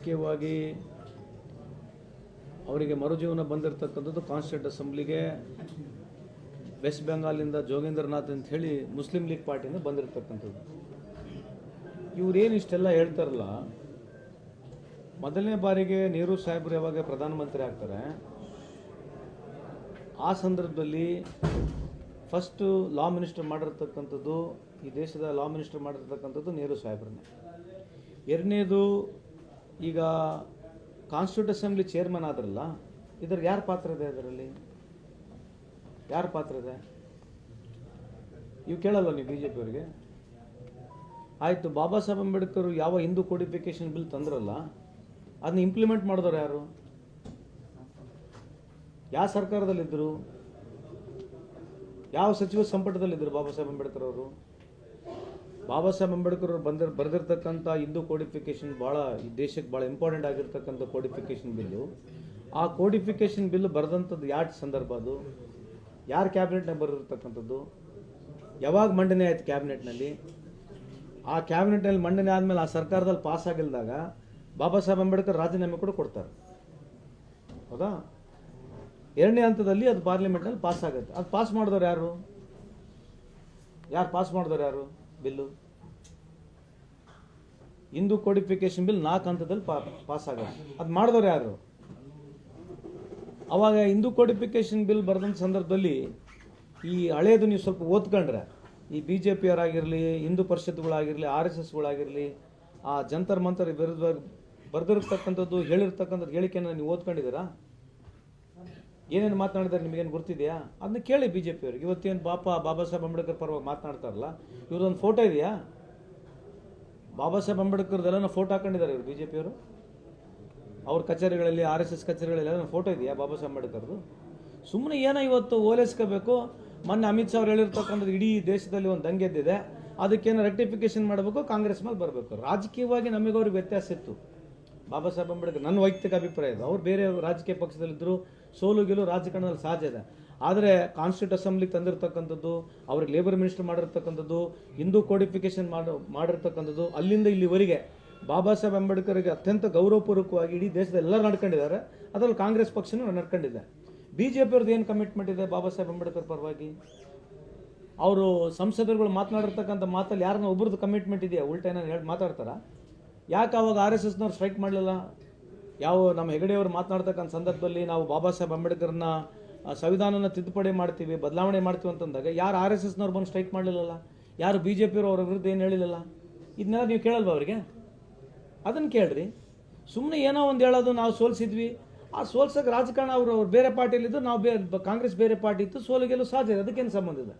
ಮುಖ್ಯವಾಗಿ ಅವರಿಗೆ ಮರುಜೀವನ ಬಂದಿರತಕ್ಕಂಥದ್ದು ಕಾನ್ಸ್ಟಿಟ್ಯೂಟ್ ಅಸೆಂಬ್ಲಿಗೆ ವೆಸ್ಟ್ ಬೆಂಗಾಲಿಂದ ಜೋಗೇಂದ್ರನಾಥ್ ಅಂತ ಹೇಳಿ ಮುಸ್ಲಿಂ ಲೀಗ್ ಪಾರ್ಟಿಯಿಂದ ಬಂದಿರತಕ್ಕಂಥದ್ದು. ಇವರೇನು ಇಷ್ಟೆಲ್ಲ ಹೇಳ್ತಾರಲ್ಲ, ಮೊದಲನೇ ಬಾರಿಗೆ ನೆಹರು ಸಾಹೇಬರು ಯಾವಾಗ ಪ್ರಧಾನಮಂತ್ರಿ ಆಗ್ತಾರೆ, ಆ ಸಂದರ್ಭದಲ್ಲಿ ಫಸ್ಟು ಲಾ ಮಿನಿಸ್ಟರ್ ಮಾಡಿರ್ತಕ್ಕಂಥದ್ದು, ಈ ದೇಶದ ಲಾ ಮಿನಿಸ್ಟರ್ ಮಾಡಿರ್ತಕ್ಕಂಥದ್ದು ನೆಹರು ಸಾಹೇಬ್ರನ್ನೇ. ಎರಡನೇದು ಈಗ ಕಾನ್ಸ್ಟಿಟ್ಯೂಟ್ ಅಸೆಂಬ್ಲಿ ಚೇರ್ಮನ್ ಆದ್ರಲ್ಲ ಇದ್ರ ಯಾರ ಪಾತ್ರ ಇದೆ ಅದರಲ್ಲಿ? ಯಾರ ಪಾತ್ರ ಇದೆ? ಇವು ಕೇಳಲ್ಲ ನೀವು ಬಿ ಜೆ ಪಿಯವರಿಗೆ ಆಯಿತು, ಬಾಬಾ ಸಾಹೇಬ್ ಅಂಬೇಡ್ಕರ್ ಯಾವ ಹಿಂದೂ ಕೋಡಿಫಿಕೇಶನ್ ಬಿಲ್ ತಂದ್ರಲ್ಲ ಅದನ್ನ ಇಂಪ್ಲಿಮೆಂಟ್ ಮಾಡಿದವ್ರು ಯಾರು? ಯಾವ ಸರ್ಕಾರದಲ್ಲಿದ್ದರು ಯಾವ ಸಚಿವ ಸಂಪುಟದಲ್ಲಿದ್ದರು ಬಾಬಾ ಸಾಹೇಬ್ ಅಂಬೇಡ್ಕರ್ ಅವರು? ಬಾಬಾ ಸಾಹೇಬ್ ಅಂಬೇಡ್ಕರ್ ಅವರು ಬಂದಿರ್, ಬರೆದಿರ್ತಕ್ಕಂಥ ಹಿಂದೂ ಕೋಡಿಫಿಕೇಶನ್ ಭಾಳ ಈ ದೇಶಕ್ಕೆ ಭಾಳ ಇಂಪಾರ್ಟೆಂಟ್ ಆಗಿರ್ತಕ್ಕಂಥ ಕೋಡಿಫಿಕೇಶನ್ ಬಿಲ್ಲು ಆ ಕೋಡಿಫಿಕೇಶನ್ ಬಿಲ್ ಬರೆದಂಥದ್ದು ಯಾವ ಸಂದರ್ಭ ಅದು? ಯಾರು ಕ್ಯಾಬಿನೆಟ್ನಾಗ ಬರೆದಿರ್ತಕ್ಕಂಥದ್ದು? ಯಾವಾಗ ಮಂಡನೆ ಆಯ್ತು ಕ್ಯಾಬಿನೆಟ್ನಲ್ಲಿ ಆ ಕ್ಯಾಬಿನೆಟ್ನಲ್ಲಿ ಮಂಡನೆ ಆದಮೇಲೆ ಆ ಸರ್ಕಾರದಲ್ಲಿ ಪಾಸ್ ಆಗಿಲ್ದಾಗ ಬಾಬಾ ಸಾಹೇಬ್ ಅಂಬೇಡ್ಕರ್ ರಾಜೀನಾಮೆ ಕೂಡ ಕೊಡ್ತಾರೆ. ಹೌದಾ? ಎರಡನೇ ಹಂತದಲ್ಲಿ ಅದು ಪಾರ್ಲಿಮೆಂಟ್ನಲ್ಲಿ ಪಾಸ್ ಆಗುತ್ತೆ. ಅದು ಪಾಸ್ ಮಾಡಿದವ್ರು ಯಾರು? ಯಾರು ಪಾಸ್ ಮಾಡಿದವ್ರು ಯಾರು? ಬಿಲ್ಲು? ಹಿಂದೂ ಕೋಡಿಫಿಕೇಶನ್ ಬಿಲ್ ನಾಲ್ಕು ಹಂತದಲ್ಲಿ ಪಾಸ್ ಆಗುತ್ತೆ ಅದು ಮಾಡಿದವ್ರು ಯಾರು? ಅವಾಗ ಹಿಂದೂ ಕೋಡಿಫಿಕೇಶನ್ ಬಿಲ್ ಬರೆದಂಥ ಸಂದರ್ಭದಲ್ಲಿ ಈ ಹಳೆಯದು ನೀವು ಸ್ವಲ್ಪ ಓದ್ಕೊಂಡ್ರೆ, ಈ ಬಿ ಜೆ ಪಿಯವರಾಗಿರಲಿ ಹಿಂದೂ ಪರಿಷತ್ಗಳಾಗಿರಲಿ, ಆರ್ ಎಸ್ ಎಸ್ಗಳಾಗಿರಲಿ, ಆ ಜಂತರ್ ಮಂತರ್ ವಿರುದ್ಧ ಬರೆದಿರ್ತಕ್ಕಂಥದ್ದು, ಹೇಳಿರ್ತಕ್ಕಂಥದ್ದು ಹೇಳಿಕೆಯನ್ನು ನೀವು ಓದ್ಕೊಂಡಿದ್ದೀರಾ? ಏನೇನು ಮಾತನಾಡಿದಾರೆ ನಿಮಗೇನು ಗೊತ್ತಿದೆಯಾ? ಅದನ್ನ ಕೇಳಿ ಬಿ ಜೆ ಪಿಯವ್ರಿಗೆ ಇವತ್ತೇನು ಬಾಪ, ಬಾಬಾ ಸಾಹೇಬ್ ಅಂಬೇಡ್ಕರ್ ಪರವಾಗಿ ಮಾತನಾಡ್ತಾರಲ್ಲ ಇವ್ರದ್ದೊಂದು ಫೋಟೋ ಇದೆಯಾ? ಬಾಬಾ ಸಾಹೇಬ್ ಅಂಬೇಡ್ಕರ್ದೆಲ್ಲ ಫೋಟೋ ಹಾಕೊಂಡಿದ್ದಾರೆ ಇವರು ಬಿ ಜೆ ಪಿಯವರು ಅವ್ರ. ಕಚೇರಿಗಳಲ್ಲಿ ಆರ್ ಎಸ್ ಎಸ್ ಕಚೇರಿಗಳಲ್ಲಿ ಫೋಟೋ ಇದೆಯಾ ಬಾಬಾ ಸಾಹೇಬ್ ಅಂಬೇಡ್ಕರ್ದು? ಸುಮ್ಮನೆ ಏನೋ ಇವತ್ತು ಓಲೈಸ್ಕೋಬೇಕು. ಮೊನ್ನೆ ಅಮಿತ್ ಶಾ ಅವ್ರು ಹೇಳಿರ್ತಕ್ಕಂಥದ್ದು ಇಡೀ ದೇಶದಲ್ಲಿ ಒಂದು ದಂಗೆ ಎದ್ದಿದೆ. ಅದಕ್ಕೇನು ರೆಕ್ಟಿಫಿಕೇಶನ್ ಮಾಡಬೇಕು, ಕಾಂಗ್ರೆಸ್ ಮೇಲೆ ಬರಬೇಕು. ರಾಜಕೀಯವಾಗಿ ನಮಗೆ ಅವ್ರಿಗೆ ವ್ಯತ್ಯಾಸ ಇತ್ತು. ಬಾಬಾ ಸಾಹೇಬ್ ಅಂಬೇಡ್ಕರ್, ನನ್ನ ವೈಯಕ್ತಿಕ ಅಭಿಪ್ರಾಯ ಇದೆ. ಅವ್ರು ಬೇರೆ ರಾಜಕೀಯ ಪಕ್ಷದಲ್ಲಿದ್ದರು ಸೋಲು ಗೆಲು ರಾಜಕಾರಣದಲ್ಲಿ ಸಹಜ ಇದೆ. ಆದರೆ ಕಾನ್ಸ್ಟಿಟ್ಯೂಟ್ ಅಸೆಂಬ್ಲಿಗೆ ತಂದಿರತಕ್ಕಂಥದ್ದು, ಅವ್ರಿಗೆ ಲೇಬರ್ ಮಿನಿಸ್ಟರ್ ಮಾಡಿರ್ತಕ್ಕಂಥದ್ದು, ಹಿಂದೂ ಕೋಡಿಫಿಕೇಶನ್ ಮಾಡಿ, ಮಾಡಿರ್ತಕ್ಕಂಥದ್ದು, ಅಲ್ಲಿಂದ ಇಲ್ಲಿವರೆಗೆ ಬಾಬಾ ಸಾಹೇಬ್ ಅಂಬೇಡ್ಕರ್ಗೆ ಅತ್ಯಂತ ಗೌರವಪೂರ್ವಕವಾಗಿ ಇಡೀ ದೇಶದ ಎಲ್ಲರೂ ನಡ್ಕೊಂಡಿದ್ದಾರೆ. ಅದರಲ್ಲಿ ಕಾಂಗ್ರೆಸ್ ಪಕ್ಷನೂ ನಡ್ಕೊಂಡಿದೆ. ಬಿ ಜೆ ಪಿಯವ್ರದ್ದು ಏನು ಕಮಿಟ್ಮೆಂಟ್ ಇದೆ ಬಾಬಾ ಸಾಹೇಬ್ ಅಂಬೇಡ್ಕರ್ ಪರವಾಗಿ? ಅವರು ಸಂಸದರುಗಳು ಮಾತನಾಡಿರ್ತಕ್ಕಂಥ ಮಾತಲ್ಲಿ ಯಾರನ್ನ ಒಬ್ರದ್ದು ಕಮಿಟ್ಮೆಂಟ್ ಇದೆಯಾ? ಉಲ್ಟೇನ ಹೇಳಿ, ಮಾತಾಡ್ತಾರ? ಯಾಕೆ ಅವಾಗ ಆರ್ ಎಸ್ ಎಸ್ನವ್ರು ಸ್ಟ್ರೈಕ್ ಮಾಡಲಿಲ್ಲ? ಯಾವ ನಮ್ಮ ಹೆಗಡೆಯವರು ಮಾತನಾಡ್ತಕ್ಕಂಥ ಸಂದರ್ಭದಲ್ಲಿ ನಾವು ಬಾಬಾ ಸಾಹೇಬ್ ಅಂಬೇಡ್ಕರ್ನ ಸಂವಿಧಾನನ ತಿದ್ದುಪಡಿ ಮಾಡ್ತೀವಿ, ಬದಲಾವಣೆ ಮಾಡ್ತೀವಿ ಅಂತಂದಾಗ ಯಾರು ಆರ್ ಎಸ್ ಎಸ್ನವ್ರು ಬಂದು ಸ್ಟ್ರೈಕ್ ಮಾಡಲಿಲ್ಲಲ್ಲ? ಯಾರು ಬಿ ಜೆ ಪಿಯವರು ವಿರುದ್ಧ ಏನು ಹೇಳಿಲ್ಲಲ್ಲ? ಇದನ್ನೆಲ್ಲ ನೀವು ಕೇಳಲ್ವ ಅವರಿಗೆ? ಅದನ್ನು ಕೇಳ್ರಿ. ಸುಮ್ಮನೆ ಏನೋ ಒಂದು ಹೇಳೋದು ನಾವು ಸೋಲ್ಸಿದ್ವಿ. ಆ ಸೋಲ್ಸಕ್ಕೆ ರಾಜಕಾರಣ ಅವರು ಅವ್ರು ಬೇರೆ ಪಾರ್ಟಿಯಲ್ಲಿದ್ದು ನಾವು ಬೇರೆ ಕಾಂಗ್ರೆಸ್ ಬೇರೆ ಪಾರ್ಟಿ ಇತ್ತು ಸೋಲು ಗೆಲ್ಲೋ ಸಾಧ್ಯ ಅದಕ್ಕೇನು ಸಂಬಂಧ ಇದೆ?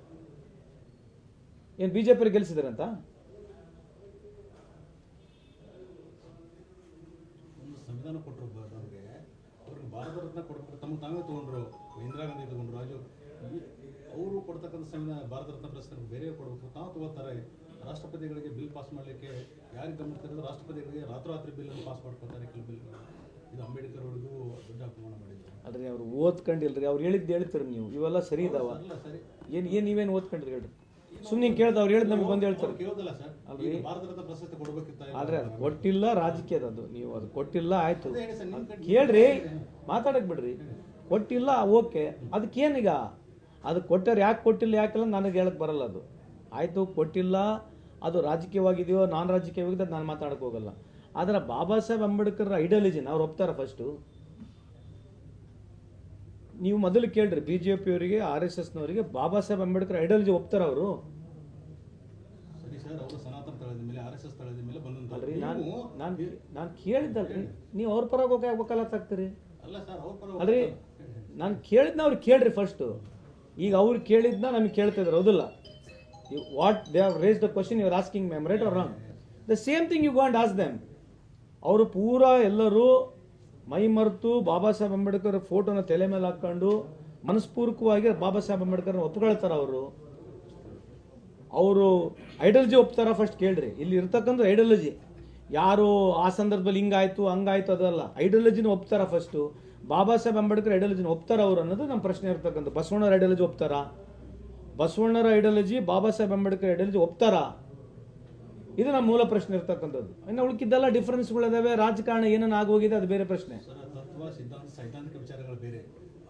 ಏನು ಬಿ ಜೆ ಪಿ ಗೆಲ್ಸಿದಾರಂತ? ಸಂವಿಧಾನ ಕೊಟ್ಟರು ನಮಗೆ ಕೊಡ್ತಾರೆ ತಮ್ಮ ತಾವೇ ತೊಗೊಂಡ್ರು ಇಂದಿರಾ ಗಾಂಧಿ ತಗೊಂಡ್ರು ರಾಜೀವ್ ಅವರು ಕೊಡ್ತಕ್ಕಂಥ ಸಂವಿಧಾನ ಭಾರತ ರತ್ನ ಬೇರೆ ಕೊಡಬೇಕು. ತಾವು ತಗೋತಾರೆ. ರಾಷ್ಟ್ರಪತಿಗಳಿಗೆ ಬಿಲ್ ಪಾಸ್ ಮಾಡಲಿಕ್ಕೆ ಯಾರಿಗೆ ಗಮನಿಸ್ತಾರೆ ರಾಷ್ಟ್ರಪತಿಗಳಿಗೆ ರಾತ್ರೋರಾತ್ರಿ ಬಿಲ್ಲನ್ನು ಪಾಸ್ ಮಾಡ್ಕೊತಾರೆ ಕೆಲವು ಬಿಲ್ಗಳು ಇದು ಅಂಬೇಡ್ಕರ್ ಅವ್ರಿಗೂ ದೊಡ್ಡ ಅಪಮಾನ ಮಾಡಿದ್ರು. ಅಲ್ರಿ ಅವ್ರು ಓದ್ಕೊಂಡಿಲ್ರಿ. ಅವ್ರು ಹೇಳಿದ್ದು ಹೇಳ್ತೀರಿ ನೀವು. ಇವೆಲ್ಲ ಸರಿ ಇದಾವ? ಏನು ಏನು ನೀವೇನು ಓದ್ಕೊಂಡ್ರಿ ಹೇಳ್ರಿ? ಸುಮ್ಮನೆ ಕೇಳ್ದ ಅವ್ರು ಹೇಳಿದ್ ನಮ್ಗೆ ಬಂದು ಹೇಳ್ತಾರೆ. ಅಲ್ರಿ? ಆದ್ರೆ ಅದು ಕೊಟ್ಟಿಲ್ಲ ರಾಜಕೀಯದ ಅದು. ನೀವು ಅದು ಕೊಟ್ಟಿಲ್ಲ ಆಯ್ತು. ಕೇಳ್ರಿ ಮಾತಾಡಕ್ ಬಿಡ್ರಿ. ಕೊಟ್ಟಿಲ್ಲ ಓಕೆ. ಅದಕ್ಕೇನೀಗ ಅದು ಕೊಟ್ಟರೆ ಯಾಕೆ ಕೊಟ್ಟಿಲ್ಲ ಯಾಕಿಲ್ಲ ನನಗೆ ಹೇಳಕ್ ಬರಲ್ಲ ಅದು. ಆಯ್ತು ಕೊಟ್ಟಿಲ್ಲ. ಅದು ರಾಜಕೀಯವಾಗಿದೆಯೋ ನಾನ್ ರಾಜಕೀಯವಾಗಿದೆ ನಾನು ಮಾತಾಡಕ್ ಹೋಗಲ್ಲ. ಆದ್ರೆ ಬಾಬಾ ಸಾಹೇಬ್ ಅಂಬೇಡ್ಕರ್ ಐಡಿಯಾಲಜಿನ ಅವ್ರು ಒಪ್ತಾರ ಫಸ್ಟು ನೀವು ಮೊದಲು ಕೇಳ್ರಿ ಬಿ ಜೆ ಪಿಯವರಿಗೆ ಆರ್ ಎಸ್ ಎಸ್ನವರಿಗೆ ಬಾಬಾ ಸಾಹೇಬ್ ಅಂಬೇಡ್ಕರ್ ಐಡಿಯಾಲಜಿ ಒಪ್ತಾರ ಅವರು? ಅಲ್ರಿ ನಾನು ನಾನು ನಾನು ಕೇಳಿದ್ದಲ್ರಿ. ನೀವು ಅವ್ರ ಪರ ಹೋಗಿ ಆಗ್ಬೇಕಲ್ಲ ಆಗ್ತೀರಿ? ಅಲ್ಲ ಸರ್ ಅವ್ರ ಪರ ಅಲ್ರಿ ನಾನು ಕೇಳಿದ್ನ ಅವ್ರು ಕೇಳ್ರಿ ಫಸ್ಟು ಈಗ ಅವ್ರು ಕೇಳಿದ್ನ ನಮಗೆ ಕೇಳ್ತಿದ್ರು ಹೌದಿಲ್ಲ? What they are raise the question your asking ma'am right ಅವ್ರ wrong the same thing you can't ask them ಅವರು ಪೂರಾ ಎಲ್ಲರೂ ಮೈ ಮರೆತು ಬಾಬಾ ಸಾಹೇಬ್ ಅಂಬೇಡ್ಕರ್ ಫೋಟೋನ ತಲೆ ಮೇಲೆ ಹಾಕ್ಕೊಂಡು ಮನಸ್ಪೂರ್ವಕವಾಗಿ ಬಾಬಾ ಸಾಹೇಬ್ ಅಂಬೇಡ್ಕರ್ ಒಪ್ಕೊಳ್ತಾರ ಅವರು. ಅವರು ಐಡಿಯಾಲಜಿ ಒಪ್ತಾರ ಫಸ್ಟ್ ಕೇಳ್ರಿ. ಇಲ್ಲಿ ಇರ್ತಕ್ಕಂಥ ಐಡಲಜಿ ಯಾರು ಆ ಸಂದರ್ಭದಲ್ಲಿ ಹಿಂಗಾಯ್ತು, ಹಂಗಾಯ್ತು ಅದಲ್ಲ ಐಡಿಯಾಲಜಿನ ಒಪ್ತಾರ ಫಸ್ಟು ಬಾಬಾ ಸಾಹೇಬ್ ಅಂಬೇಡ್ಕರ್ ಐಡಿಯಾಲಜಿನ ಒಪ್ತಾರ ಅವರು ಅನ್ನೋದು ನಮ್ಮ ಪ್ರಶ್ನೆ ಇರ್ತಕ್ಕಂಥ ಬಸವಣ್ಣರ ಐಡಿಯಾಲಜಿ ಒಪ್ತಾರ? ಬಸವಣ್ಣರ ಐಡಿಯಾಲಜಿ, ಬಾಬಾ ಸಾಹೇಬ್ ಅಂಬೇಡ್ಕರ್ ಐಡಿಯಾಲಜಿ ಒಪ್ತಾರ? ಇದು ನಮ್ಮ ಮೂಲ ಪ್ರಶ್ನೆ ಇರ್ತಕ್ಕಂಥದ್ದು. ಇನ್ನು ಉಳ್ಕಿದ್ದೆಲ್ಲ ಡಿಫ್ರೆನ್ಸ್ಗಳಿದಾವೆ ರಾಜಕಾರಣ ಏನೇನು ಆಗೋಗಿದೆ ಅದು ಬೇರೆ ಪ್ರಶ್ನೆ. ಸೈದ್ಧಾಂತಿಕ ವಿಚಾರಗಳು ಬೇರೆ.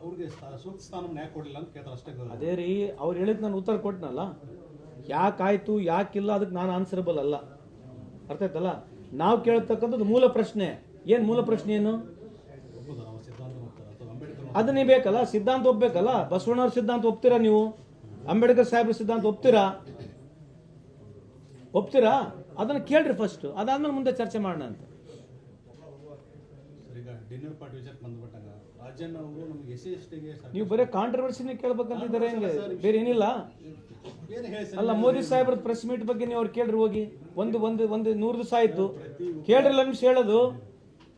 ಅವ್ರಿಗೆ ಸೂಕ್ತ ಸ್ಥಾನ ಕೊಡಲಿಲ್ಲ ಅಂತ ಕೇಳ್ತಾರೆ ಅಷ್ಟೇ ಅದೇ ರೀ ಅವ್ರು ಹೇಳಿದ್ ನಾನು ಉತ್ತರ ಕೊಟ್ಟನಲ್ಲ ಯಾಕಾಯ್ತು ಯಾಕಿಲ್ಲ ಅದಕ್ಕೆ ನಾನು ಆನ್ಸರಬಲ್ ಅಲ್ಲ. ಅರ್ಥ ಆಯ್ತಲ್ಲ? ನಾವು ಕೇಳ್ತಕ್ಕಂಥದ್ದು ಮೂಲ ಪ್ರಶ್ನೆ. ಏನು ಮೂಲ ಪ್ರಶ್ನೆ ಏನು? ಅದು ನೀವು ಅದನ್ನೇ ಬೇಕಲ್ಲ ಸಿದ್ಧಾಂತ ಒಪ್ಪಬೇಕಲ್ಲ ಬಸವಣ್ಣವ್ರ ಸಿದ್ಧಾಂತ ಒಪ್ತೀರಾ ನೀವು? ಅಂಬೇಡ್ಕರ್ ಸಾಹೇಬ್ರ ಸಿದ್ಧಾಂತ ಒಪ್ತೀರಾ? ಒಪ್ತೀರಾ? ಅದನ್ನ ಕೇಳ್ರಿ ಫಸ್ಟ್ ಅದಾದ್ಮೇಲೆ ಮುಂದೆ ಚರ್ಚೆ ಮಾಡೋಣ ಅಂತ. ನೀವು ಬರೀ ಕಾಂಟ್ರವರ್ಸಿನೇ ಕೇಳ್ಬೇಕಂತಿದ್ದಾರೆ ಹೆಂಗೆ? ಬೇರೆ ಏನಿಲ್ಲ? ಅಲ್ಲ ಮೋದಿ ಸಾಹೇಬ್ರ ಪ್ರೆಸ್ ಮೀಟ್ ಬಗ್ಗೆ ನೀವು ಅವ್ರು ಕೇಳ್ರಿ ಹೋಗಿ. ಒಂದು ಒಂದು ಒಂದು ನೂರು ದಿವಸ ಆಯ್ತು. ಕೇಳ್ರಿ ನಿಮಿಷ ಹೇಳೋದು.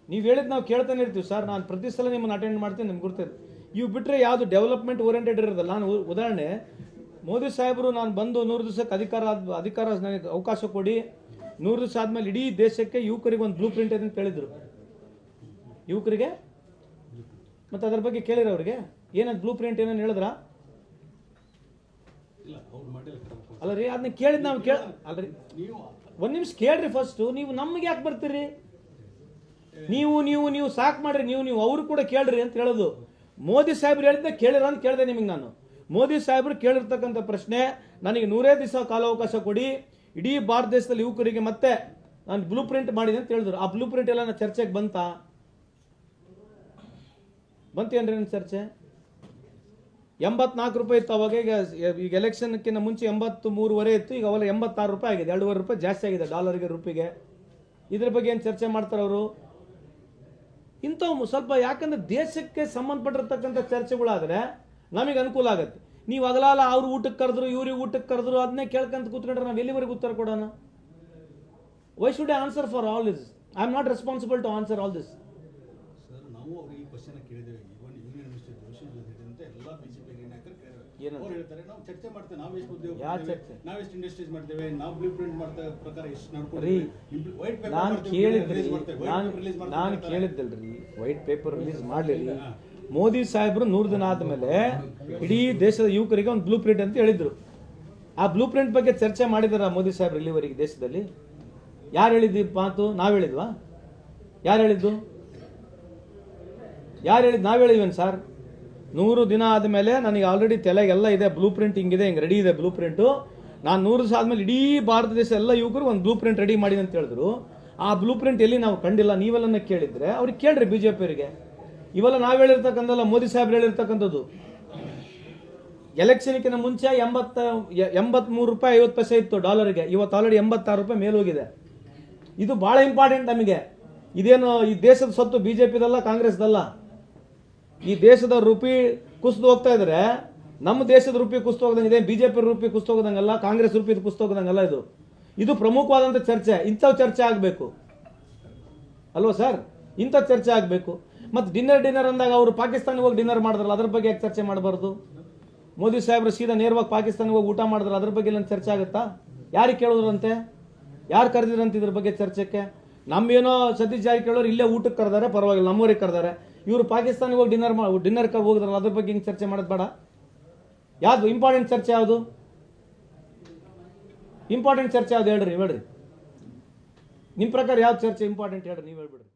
ನೀವು ಹೇಳಿದ್ ನಾವು ಕೇಳ್ತಾನೆ ಇರ್ತೀವಿ ಸರ್. ನಾನು ಪ್ರತಿ ಸಲ ನಿಮ್ಮನ್ನು ಅಟೆಂಡ್ ಮಾಡ್ತೀನಿ ನಿಮ್ಗೆ ಗುರ್ತದೆ. ಇವು ಬಿಟ್ಟರೆ ಯಾವುದು ಡೆವಲಪ್ಮೆಂಟ್ ಓರಿಯೆಂಟೆಡ್ ಇರೋದಲ್ಲ? ನಾನು ಉದಾಹರಣೆ ಮೋದಿ ಸಾಹೇಬರು ನಾನು ಬಂದು ನೂರು ದಿವಸಕ್ಕೆ ಅಧಿಕಾರ ಅಧಿಕಾರ ನನಗೆ ಅವಕಾಶ ಕೊಡಿ. ನೂರು ದಿವಸ ಆದ್ಮೇಲೆ ಇಡೀ ದೇಶಕ್ಕೆ ಯುವಕರಿಗೆ ಒಂದು ಬ್ಲೂ ಪ್ರಿಂಟ್ ಅಂತ ಹೇಳಿದ್ರು. ಯುವಕರಿಗೆ? ಮತ್ತೆ ಅದ್ರ ಬಗ್ಗೆ ಕೇಳಿರ ಅವ್ರಿಗೆ? ಏನಂತ ಬ್ಲೂ ಪ್ರಿಂಟ್ ಏನೇನು ಹೇಳಿದ್ರ? ಇಲ್ಲ ಅವ್ರು ಮಾಡಿಲ್ಲ ಅಲ್ಲ ರೀ ಅದನ್ನ ಕೇಳಿದ್ ನಾವು ಕೇಳ ಅಲ್ರಿ ಒಂದ್ ನಿಮಿಷ ಕೇಳ್ರಿ ಫಸ್ಟ್ ನೀವು ನಮ್ಗೆ ಯಾಕೆ ಬರ್ತೀರಿ? ನೀವು ನೀವು ನೀವು ಸಾಕ್ ಮಾಡ್ರಿ ನೀವು ನೀವು ಅವ್ರು ಕೂಡ ಕೇಳ್ರಿ ಅಂತ ಹೇಳೋದು. ಮೋದಿ ಸಾಹೇಬ್ರು ಹೇಳಿದ್ದೆ ಕೇಳಿರ ಅಂತ ಕೇಳಿದೆ ನಿಮಗೆ ನಾನು. ಮೋದಿ ಸಾಹೇಬರು ಕೇಳಿರ್ತಕ್ಕಂಥ ಪ್ರಶ್ನೆ, ನನಗೆ ನೂರೇ ದಿವಸ ಕಾಲಾವಕಾಶ ಕೊಡಿ, ಇಡೀ ಭಾರತ ದೇಶದಲ್ಲಿ ಯುವಕರಿಗೆ ಮತ್ತೆ ನಾನು ಬ್ಲೂ ಪ್ರಿಂಟ್ ಮಾಡಿದೆ ಅಂತ ಹೇಳಿದ್ರು. ಆ ಬ್ಲೂ ಪ್ರಿಂಟ್ ಎಲ್ಲ ಚರ್ಚೆಗೆ ಬಂತಾ? ಬಂತೇನ್ರಿ ನನ್ನ ಚರ್ಚೆ? ಎಂಬತ್ನಾಲ್ಕು ರೂಪಾಯಿ ಇತ್ತು ಅವಾಗ, ಈಗ ಈಗ ಎಲೆಕ್ಷನ್ಕಿಂತ ಮುಂಚೆ ಎಂಬತ್ತು ಮೂರುವರೆ ಇತ್ತು, ಈಗ ಅವೆಲ್ಲ ಎಂಬತ್ತಾರು ರೂಪಾಯಿ ಆಗಿದೆ. ಎರಡೂವರೆ ರೂಪಾಯಿ ಜಾಸ್ತಿ ಆಗಿದೆ ಡಾಲರ್ಗೆ ರೂಪಿಗೆ ಇದ್ರ ಬಗ್ಗೆ ಏನು ಚರ್ಚೆ ಮಾಡ್ತಾರೆ ಅವರು? ಇಂಥವು ಸ್ವಲ್ಪ ಯಾಕಂದ್ರೆ ದೇಶಕ್ಕೆ ಸಂಬಂಧಪಟ್ಟಿರ್ತಕ್ಕಂಥ ಚರ್ಚೆಗಳಾದ್ರೆ ನಮಗೆ ಅನುಕೂಲ ಆಗುತ್ತೆ. ನೀವು ಅಗಲಾಲ ಅವ್ರ ಊಟಕ್ಕೆ ಕರೆದ್ರು ಇವ್ರಿಗೆ ಊಟಕ್ಕೆ ಕರೆದ್ರು ಅದನ್ನೇ ಕೇಳ್ಕೊಂತ ಕೂತ್ಕೊಂಡ್ರೆ ನಾವು ಎಲ್ಲಿವರೆಗೆ ಉತ್ತರ ಕೊಡೋಣ? Why should answer for all this I am not responsible to answer all this ಚರ್ಚೆ ಮಾಡ್ತೇವೆ. ನಾವು ಎಷ್ಟು ಉದ್ಯೋಗ ಯಾವ ಮಾಡ್ತೇವೆ, ನಾವು ಎಷ್ಟು ಇಂಡಸ್ಟ್ರೀಸ್ ಮಾಡ್ತೇವೆ? ನಾವು ಬ್ಲೂ ಪ್ರಿಂಟ್ ಮಾಡ್ತಾ ಪ್ರಕಾರ ಎಷ್ಟು ರೀ ವೈಟ್ ಪೇಪರ್ ನಾನು ಮಾಡ್ತೇವೆ, ಕೇಳಿದ್ರಿ ಮಾಡ್ತೇವೆ, ನಾನು. ಕೇಳಿದ್ದಲ್ರಿ ವೈಟ್ ಪೇಪರ್ ರಿಲೀಸ್ ಮಾಡಲಿಲ್ಲ ಮೋದಿ ಸಾಹೇಬರು ನೂರು ದಿನ ಆದಮೇಲೆ ಇಡೀ ದೇಶದ ಯುವಕರಿಗೆ ಒಂದು ಬ್ಲೂ ಪ್ರಿಂಟ್ ಅಂತ ಹೇಳಿದ್ರು. ಆ ಬ್ಲೂ ಪ್ರಿಂಟ್ ಬಗ್ಗೆ ಚರ್ಚೆ ಮಾಡಿದಾರ ಮೋದಿ ಸಾಹೇಬ್ರು ಇಲ್ಲಿವರೆಗೆ ದೇಶದಲ್ಲಿ? ಯಾರು ಹೇಳಿದ್ದು ಈ ಮಾತು? ನಾವು ಹೇಳಿದ್ವಾ? ಯಾರು ಹೇಳಿದ್ದು? ಯಾರು ಹೇಳಿದ್ದು? ನಾವು ಹೇಳಿದ್ವೇನು ಸರ್? ನೂರು ದಿನ ಆದಮೇಲೆ ನನಗೆ ಆಲ್ರೆಡಿ ತಲೆಗೆಲ್ಲ ಇದೆ ಬ್ಲೂ ಪ್ರಿಂಟ್ ಹಿಂಗಿದೆ, ಹಿಂಗೆ ರೆಡಿ ಇದೆ ಬ್ಲೂ ಪ್ರಿಂಟು ನಾನು ನೂರು ದಿವಸ ಆದಮೇಲೆ ಇಡೀ ಭಾರತ ದೇಶ ಎಲ್ಲ ಯುವಕರು ಒಂದು ಬ್ಲೂ ಪ್ರಿಂಟ್ ರೆಡಿ ಮಾಡಿ ಅಂತ ಹೇಳಿದ್ರು. ಆ ಬ್ಲೂ ಪ್ರಿಂಟ್ ಎಲ್ಲಿ ನಾವು ಕಂಡಿಲ್ಲ? ನೀವೆಲ್ಲ ಕೇಳಿದ್ರೆ ಅವ್ರಿಗೆ ಕೇಳ್ರಿ ಬಿ ಜೆ ಪಿಯವರಿಗೆ ಇವೆಲ್ಲ ನಾವು ಹೇಳಿರ್ತಕ್ಕಂಥಲ್ಲ ಮೋದಿ ಸಾಹೇಬ್ರು ಹೇಳಿರ್ತಕ್ಕಂಥದ್ದು. ಎಲೆಕ್ಷನ್ಕಿಂತ ಮುಂಚೆ ಎಂಬತ್ತ ಎಂಬತ್ಮೂರು ರೂಪಾಯಿ, ಐವತ್ತು ಪೈಸೆ ಇತ್ತು ಡಾಲರ್ಗೆ. ಇವತ್ತು ಆಲ್ರೆಡಿ ಎಂಬತ್ತಾರು ರೂಪಾಯಿ ಮೇಲೋಗಿದೆ ಇದು ಬಹಳ ಇಂಪಾರ್ಟೆಂಟ್ ನಮಗೆ. ಇದೇನು ಈ ದೇಶದ ಸ್ವತ್ತು ಪಿದಲ್ಲ ಕಾಂಗ್ರೆಸ್ದಲ್ಲ? ಈ ದೇಶದ ರೂಪಿ ಕುಸಿದು ಹೋಗ್ತಾ ಇದ್ರೆ, ನಮ್ಮ ದೇಶದ ರೂಪಿ ಕುಸಿದು ಹೋಗದಂಗೆ ಇದೆ, ಬಿಜೆಪಿ ರೂಪಿ ಕುಸಿದು ಹೋಗದಂಗಲ್ಲ, ಕಾಂಗ್ರೆಸ್ ರೂಪಿ ಕುಸಿದು ಹೋಗದಂಗಲ್ಲ ಇದು. ಇದು ಪ್ರಮುಖವಾದಂಥ ಚರ್ಚೆ, ಇಂಥವು ಚರ್ಚೆ ಆಗಬೇಕು. ಅಲ್ವಾ ಸರ್? ಇಂಥ ಚರ್ಚೆ ಆಗಬೇಕು. ಮತ್ತು ಡಿನ್ನರ್ ಡಿನ್ನರ್ ಅಂದಾಗ ಅವರು ಪಾಕಿಸ್ತಾನಿಗೆ ಹೋಗಿ ಡಿನ್ನರ್ ಮಾಡಿದ್ರಲ್ಲ, ಅದ್ರ ಬಗ್ಗೆ ಯಾಕೆ ಚರ್ಚೆ ಮಾಡಬಾರ್ದು? ಮೋದಿ ಸಾಹೇಬ್ರು ಸೀದಾ ನೇರವಾಗಿ ಪಾಕಿಸ್ತಾನಿಗೆ ಹೋಗಿ ಊಟ ಮಾಡಿದ್ರಲ್ಲ ಅದ್ರ ಬಗ್ಗೆ ಇಲ್ಲೊಂದು ಚರ್ಚೆ ಆಗುತ್ತಾ? ಯಾರಿಗೆ ಕೇಳೋದ್ರಂತೆ? ಯಾರು ಕರೆದಿದ್ರಂತ ಇದ್ರ ಬಗ್ಗೆ ಚರ್ಚೆಗೆ? ನಮ್ಮೇನೋ ಸತೀಶ್ ಜಾರಕಿಹೊಳಿ ಇಲ್ಲೇ ಊಟಕ್ಕೆ ಕರೆದಾರೆ, ಪರವಾಗಿಲ್ಲ, ನಮ್ಮೂರಿಗೆ ಕರೆದಾರೆ. ಇವರು ಪಾಕಿಸ್ತಾನಿಗೆ ಹೋಗಿ ಡಿನ್ನರ್ ಮಾ ಡಿನ್ನರ್ ಹೋಗಿದ್ರಲ್ಲ, ಅದ್ರ ಬಗ್ಗೆ ಹಿಂಗೆ ಚರ್ಚೆ ಮಾಡೋದು ಬೇಡ. ಯಾವುದು ಇಂಪಾರ್ಟೆಂಟ್ ಚರ್ಚೆ ಯಾವುದು? ಇಂಪಾರ್ಟೆಂಟ್ ಚರ್ಚೆ ಯಾವ್ದು ಹೇಳ್ರಿ ಹೇಳ್ರಿ. ನಿಮ್ಮ ಪ್ರಕಾರ ಯಾವ ಚರ್ಚೆ ಇಂಪಾರ್ಟೆಂಟ್ ಹೇಳ್ರಿ, ನೀವು ಹೇಳ್ಬಿಡ್ರಿ.